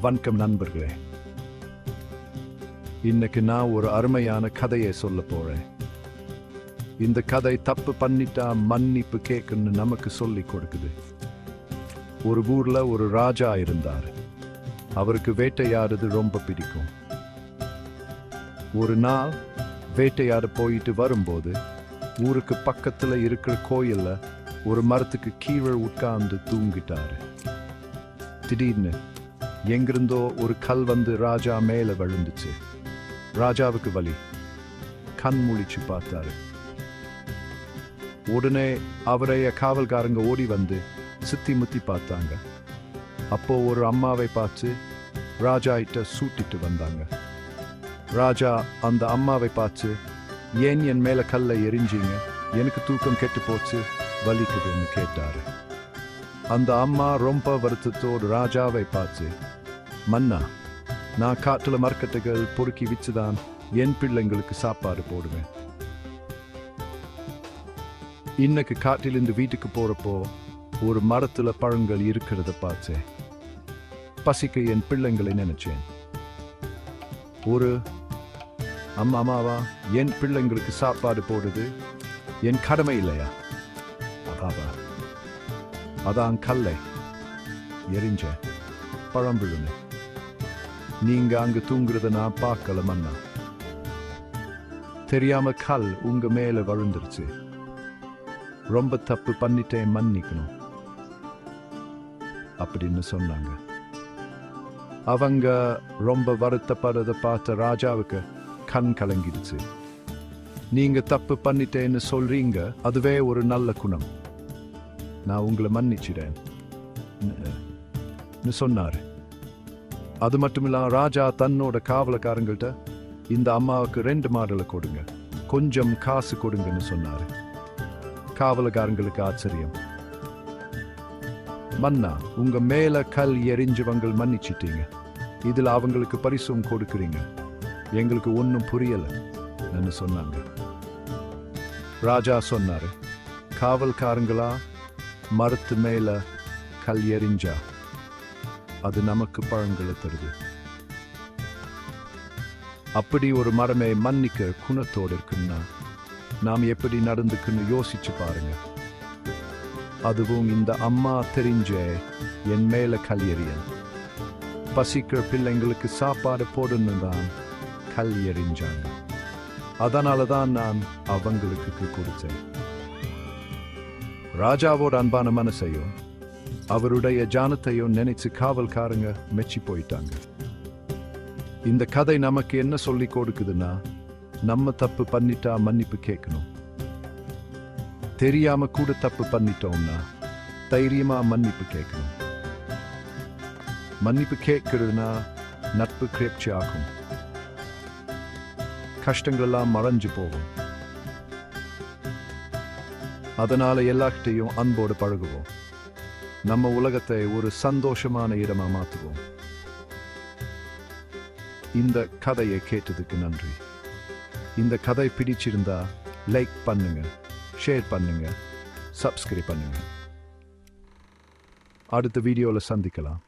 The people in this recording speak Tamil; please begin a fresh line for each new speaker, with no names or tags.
வணக்கம் நண்பர்களே. இன்னைக்கு நான் ஒரு அருமையான கதையை சொல்ல போறேன். இந்த கதை தப்பு பண்ணிட்டா மன்னிப்பு கேட்குன்னு நமக்கு சொல்லி கொடுக்குது. ஒரு ஊர்ல ஒரு ராஜா இருந்தார். அவருக்கு வேட்டையாடுறது ரொம்ப பிடிக்கும். ஒரு நாள் வேட்டையாட போயிட்டு வரும்போது ஊருக்கு பக்கத்துல இருக்கிற கோயில்ல ஒரு மரத்துக்கு கீழே உட்கார்ந்து தூங்கிட்டாரு. திடீர்னு எங்கிருந்தோ ஒரு கல் வந்து ராஜா மேல விழுந்துச்சு. ராஜாவுக்கு வலி. கண் முழிச்சு பார்த்தாரு. உடனே அவரைய காவல்காரங்க ஓடி வந்து சுத்தி முத்தி பார்த்தாங்க. அப்போ ஒரு அம்மாவை பார்த்து ராஜா கிட்ட சூட்டிட்டு வந்தாங்க. ராஜா அந்த அம்மாவை பார்த்து ஏன் என் மேல கல்லை எரிஞ்சீங்க? எனக்கு தூக்கம் கெட்டு போச்சு. வலிக்குதுன்னு கேட்டாரு. அந்த அம்மா ரொம்ப வருத்தத்தோடு ராஜாவை பார்த்து மன்னா நான் காட்டுல மரக்கட்டைகள் பொறுக்கி வச்சுதான் என் பிள்ளைங்களுக்கு சாப்பாடு போடுவேன். இன்னைக்கு காட்டிலிருந்து வீட்டுக்கு போறப்போ ஒரு மரத்துல பழங்கள் இருக்கிறத பார்த்தேன் பசிக்க என் பிள்ளைங்களை நினைச்சேன். ஒரு அம்மா அம்மாவா என் பிள்ளைங்களுக்கு சாப்பாடு போடுறது என் கடமை இல்லையா? அப்பாவா அதான் கல்லை. எரிஞ்ச பழம் நீங்க அங்க தூங்குறத நான் பார்க்கல மன்னா. தெரியாம கல் உங்க மேல வழுந்துருச்சு. ரொம்ப தப்பு பண்ணிட்டேன் மன்னிக்கணும். அப்படின்னு சொன்னாங்க. அவங்க ரொம்ப வருத்தப்படுறத பார்த்த ராஜாவுக்கு கண் கலங்கிடுச்சு. நீங்க தப்பு பண்ணிட்டேன்னு சொல்றீங்க அதுவே ஒரு நல்ல குணம். நான் உங்களை மன்னிச்சிடேன் சொன்னார் சொன்னாரு. அது மட்டும் இல்லாம ராஜா தன்னோட காவலக்காரங்கள்ட்ட இந்த அம்மாவுக்கு ரெண்டு மாடலை கொடுங்க. கொஞ்சம் காசு கொடுங்கன்னு சொன்னாரு. காவலக்காரங்களுக்கு ஆச்சரியம். மன்னா உங்க மேல கல் எரிஞ்சவங்க மன்னிச்சிட்டீங்க. இதுல அவங்களுக்கு பரிசும் கொடுக்குறீங்க. எங்களுக்கு ஒன்றும் புரியல சொன்னாங்க. ராஜா சொன்னாரு. காவல்காரங்களா மரத்து மேல கல் எறிஞ்சா அது நமக்கு பழங்களை தருது. அப்படி ஒரு மரமே மன்னிக்க குணத்தோடு இருக்குன்னா நாம் எப்படி நடந்துக்குன்னு யோசிச்சு பாருங்க. அதுவும் இந்த அம்மா தெரிஞ்ச என் மேல கல் எறியன் பசிக்கிற பிள்ளைங்களுக்கு சாப்பாடு போடணும் தான் கல் எறிஞ்சாங்க அதனால தான் நான் அவங்களுக்கு கொடுத்தேன். ராஜாவோட அன்பான மனசையும் அவருடைய ஜானத்தையும் நினைச்சு காவல்காரங்க மெச்சி போயிட்டாங்க. இந்த கதை நமக்கு என்ன சொல்லி கொடுக்குதுன்னா நம்ம தப்பு பண்ணிட்டா மன்னிப்பு கேட்கணும். தெரியாம கூட தப்பு பண்ணிட்டோம்னா தைரியமா மன்னிப்பு கேட்கணும். மன்னிப்பு கேட்கிறதுனா நட்பு கிரேப்சி ஆகும். கஷ்டங்கள் எல்லாம் மறைஞ்சு போகும். அதனால எல்லார்கிட்டையும் அன்போடு பழகுவோம். நம்ம உலகத்தை ஒரு சந்தோஷமான இடமா மாற்றுவோம் இந்த கதையை கேட்டதுக்கு நன்றி. இந்த கதை பிடிச்சிருந்தா லைக் பண்ணுங்க ஷேர் பண்ணுங்க சப்ஸ்கிரைப் பண்ணுங்க. அடுத்த வீடியோவில் சந்திக்கலாம்.